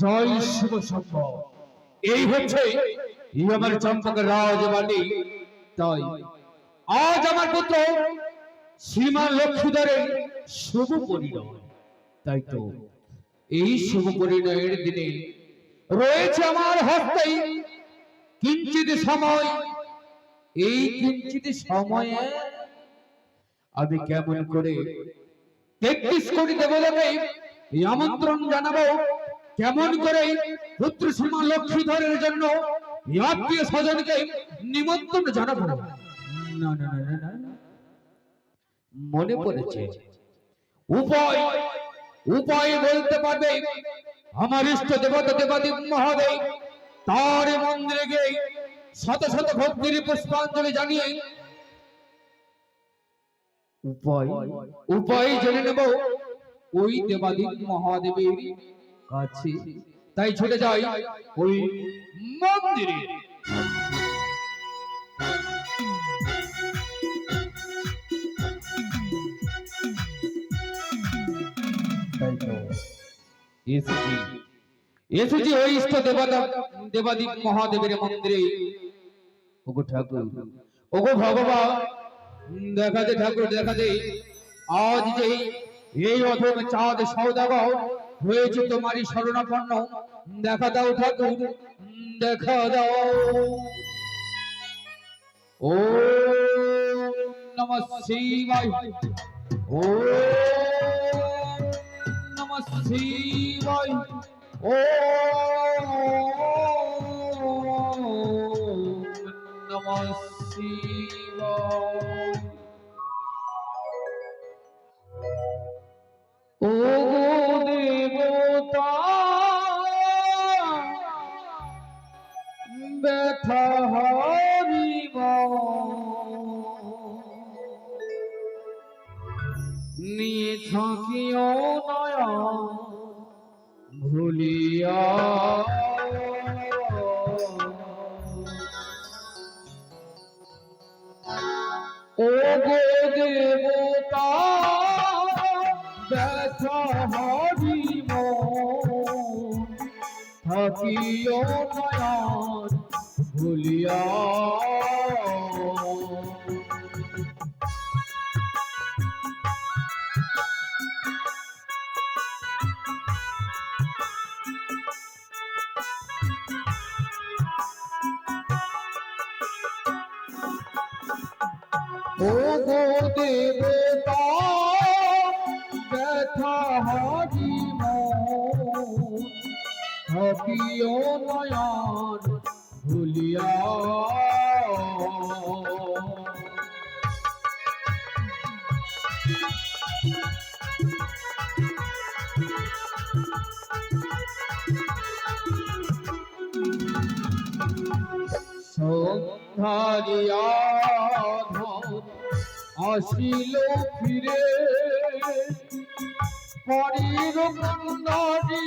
জয় শিব শম্ভ এই হচ্ছে তাই আজ আমার পুত্র শ্রীমান লক্ষ্মীধরের শুভ পরিণয়। তাই তো এই শুভ পরিণয়ের দিনে রয়েছে আমার হস্তে কিঞ্চিত সময় এই কিঞ্চিত সময়ে আমি কেমন করে তেত্রিশ কোটি এই আমন্ত্রণ জানাব। কেমন করে পুত্র সীমা লক্ষ্মীধরের জন্য আত্মীয় স্বজনকে নিমন্ত্রণ জানাব? না না, না না মনে পড়েছে। উপায় উপায় বলতে পারবে। আমার ইষ্ট দেবতা দেবাদি মহাদেব তার মন্দিরে গিয়ে শত শত ভক্তির পুষ্পাঞ্জলি জানিয়ে উপায় উপায় জেনে নেব। ওই দেবাদিক মহাদেবের কাছে। তাই ছুটে যাই ওই মন্দিরে। এসেছি। এসেছি ওই ইষ্ট দেবাদিক মহাদেবের মন্দিরে। ওগো ঠাকুর, ওগো ভগবান, দেখা দে ঠাকুর, দেখা দে। আজ যে এই অধম চাঁদ সৌদাগর হয়েছে তোমারই শরণাপন্ন, দেখা দাও ঠাকুর, দেখা দাও। ও নম শিবায়। ও নম শিবায়। ও নম শিবায় হকিও নয়ন ভুলিয়া সন্ধারিয়া আসিল ফিরে। পরির কন্দারি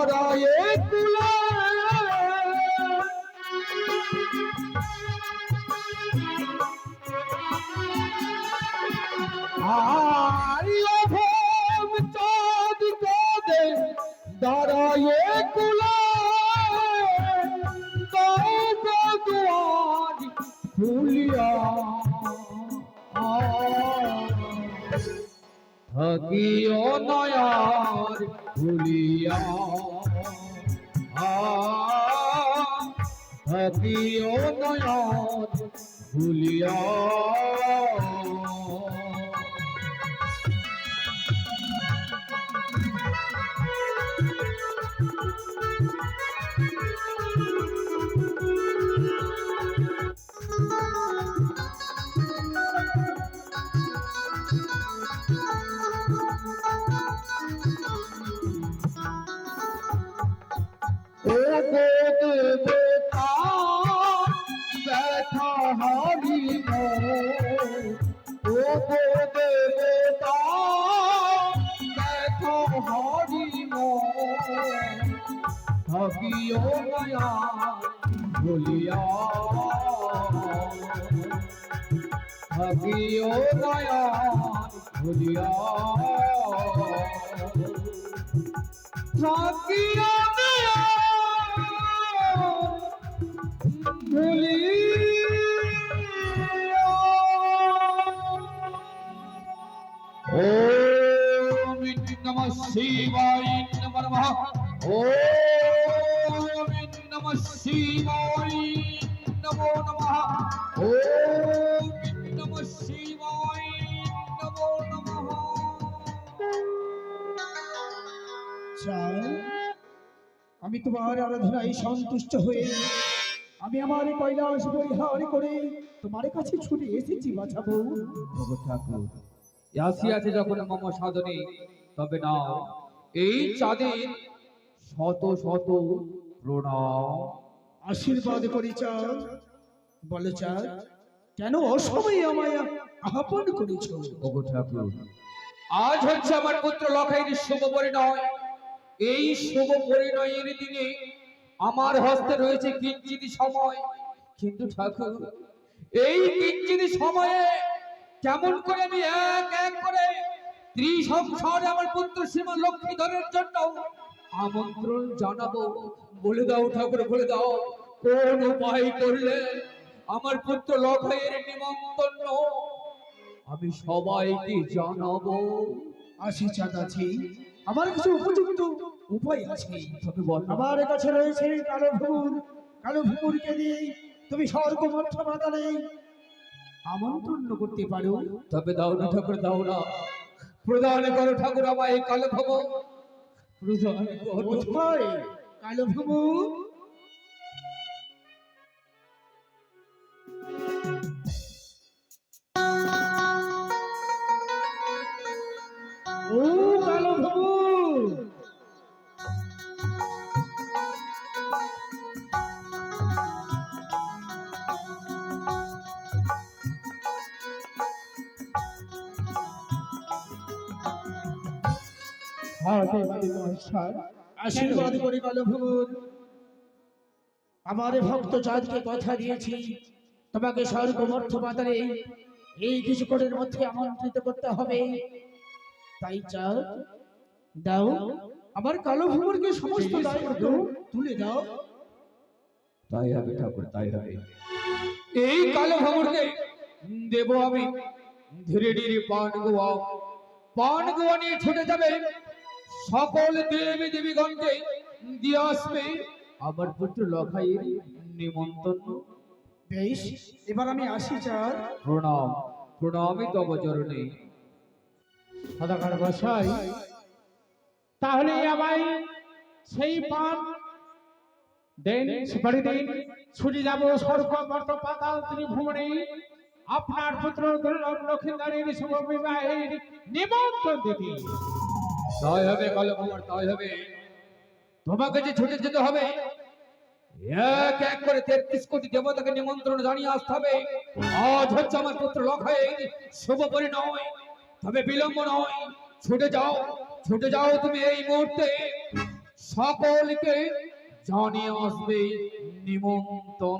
দরায়ে কুলে আর অধম চাঁদ কাটে দরায়ে কুলে দুয়ার ফুলিয়া থাকিও নয়ার দিও নয়ন ভুলিয়া Oh, oh. থাকিও মায়া ভুলিয়া থাকিও মায়া ओम नमः शिवाय नमः नमः ओम नमः शिवाय नमो नमः ओम আমি তোমার আরাধনায় সন্তুষ্ট হয়ে আমি আমার কৈলাস পরিহার করে তোমার কাছে ছুটে এসেছি বাঁচাবো ঠাকুর। আসিয়াছে যখন মম সাধনে তবে না এই চাঁদের শত শত প্রণাম। আশীর্বাদ করি চাঁদ। বলে চাঁদ কেন অসময়ে আমায় আহ্বান করেছ? ওগো ঠাকুর আজ হচ্ছে আমার পুত্র লখাইয়ের শুভ পরিণয়। এই শুভ পরিণয়ের দিনে আমার হস্তে রয়েছে কিঞ্চিত সময়। কিন্তু ঠাকুর, এই কিঞ্চিত সময়ে কেমন করে আমি এক এক করে ত্রিসংসারে আমার পুত্র শ্রীমান লক্ষ্মীধরের জন্য আমন্ত্রণ জানাব। বলে দাও ঠাকুর, বলে দাও, কোন উপায় করলে আমার পুত্র লখাইয়ের নিমন্ত্রণ? আমি সবাইকে জানাব। আসি চাঁদ আছে আমার কিছু উপযুক্ত উপায় আছে তবে বল। আমার কাছে রয়েছে কালো ভুমুর কালো ভুমুরকে দিয়ে তুমি স্বর্গ মাথা বাদানে আমন্ত্রণ করতে পারো। তবে দাও না ঠাকুর দাও না। প্রদান করো ঠাকুর আমায় কালো ভবন প্রদান করো। কালো ভুমুর আশীর্বাদ করি কালো ভুমুর আমার ভক্ত চাঁদকে কথা দিয়েছি। তোমাকে স্বর্গ মর্থ পাতারে এই কিছুক্ষণের মধ্যে আমন্ত্রিত করতে হবে। তাই চাঁদ দাও। আমার কালো ভুমুরকে সমস্ত দায়িত্ব তুলে দাও। তাই হবে ঠাকুর তাই হবে। এই কালো খবরকে দেব আমি। ধীরে ধীরে পান গোয়া পান গোয়া নিয়ে ছুটে যাবে। সকল দেবী দেবীগণকে দিয়ে আসবে। আমার পুত্র লখাইয়ের নিমন্ত্রণ। বেশ এবার আমি আসি চাঁদ প্রণাম প্রণামই তব চরণে। সদাগর বসাই তাহলে আমায় সেই পান দেন সুপারি দিন। ছুটে যাব স্বর্গ মর্ত পাতাল ত্রিভুবনে। আপনার পুত্র দুর্লভ লক্ষ্মীদারের শুভ বিবাহের নিমন্ত্রণ দিতে। তাই হবে কালো খবর তাই হবে। তোমাকে যে ছুটে যেতে হবে এক এক করে তেত্রিশ কোটি দেবতাকে নিমন্ত্রণ জানিয়ে আসতে হবে। আজ হচ্ছে আমার পুত্র লখাইয়ের শুভ পরিণয় তবে বিলম্ব নয় ছুটে যাও ছুটে যাও তুমি এই মুহূর্তে। সকলকে জানিয়ে আসবে নিমন্ত্রণ।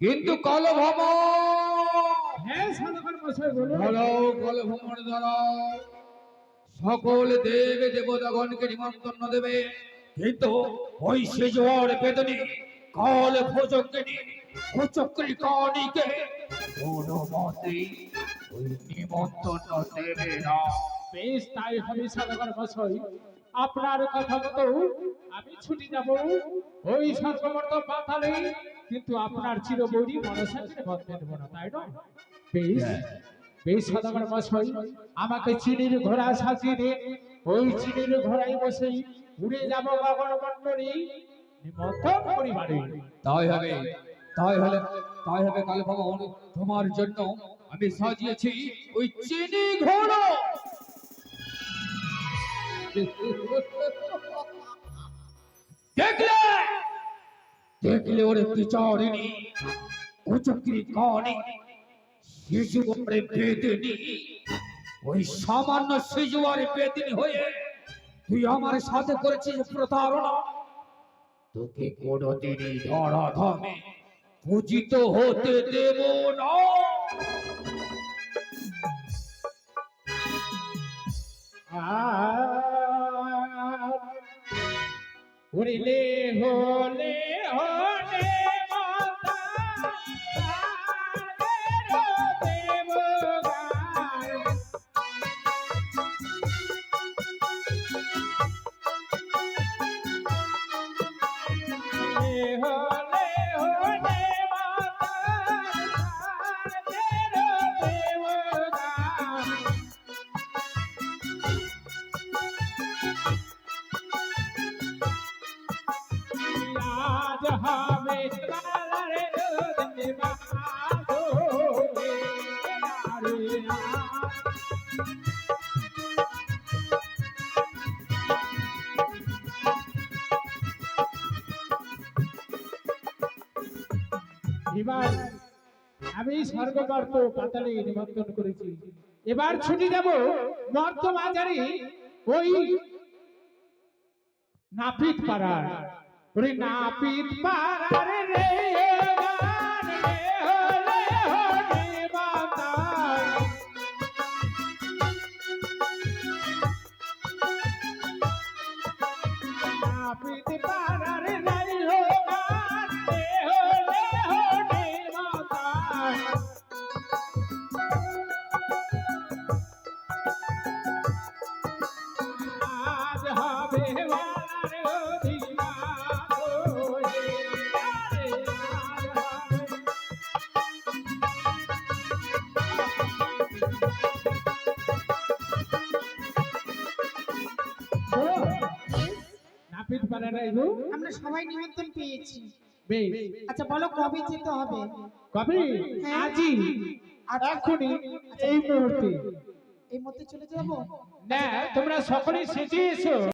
কিন্তু কালো ভ্রমণ হ্যাঁ বলুন। কল ভ্রমণ সকল দেব দেবতাগণকে নিমন্ত্রণ দেবে। কিন্তু ওই সেজোয়ার বেদনে কাল ভোজকিনী ভোজকিনী কানিকে কোন মতে ওই নিমন্ত্রণ দেবে না। বেশ তাই হবে সদাগর বসাই আপনার কথা মতো আমি ছুটি যাব ওই সর্বমর্ত পাতালে কিন্তু আপনার চিরবৌরি মনসাকে বন্ধে দেব না তাই নয়? বেশ বেশ সদাগর বসাই আমাকে চিনির ঘোড়া সাজিয়ে দিন ওই চিনির ঘোড়ায় বসে উড়ে যাব গগন মন্ডলী নিমন্ত্রণ তাই হবে তাই হলে তাই হবে কাল ভগবান তোমার জন্য আমি সাজিয়েছি ওই চিনি ঘোড়া। দেখলে দেখলে ওরে বিচারিণী কুচক্রি কনে শিশু ওরে বেদিনী ওই সামান্য শিশু আর বেদিনী হয়ে তুই আমার সাথে করেছিস প্রতারণা? তোকে কোনোদিনই ধরা ধামে পূজিত হতে দেব না। উড়িলে হলে হলে আজ এবার আমি স্বর্গগর্ত পাতালে নিমন্ত্রণ করেছি। এবার ছুটি দেব মর্ত মাঝারি ওই নাপিত পাড়ার। ওরে নাপিত পাড়ার রে। নাপিত আমরা সবাই নিমন্ত্রণ পেয়েছি। বেশ। আচ্ছা বলো কবে যেতে হবে? কবে? হ্যাঁ। আজই আর এখনই এই মুহূর্তে। এই মধ্যে চলে যাব? না তোমরা সকলে সেজে এসো।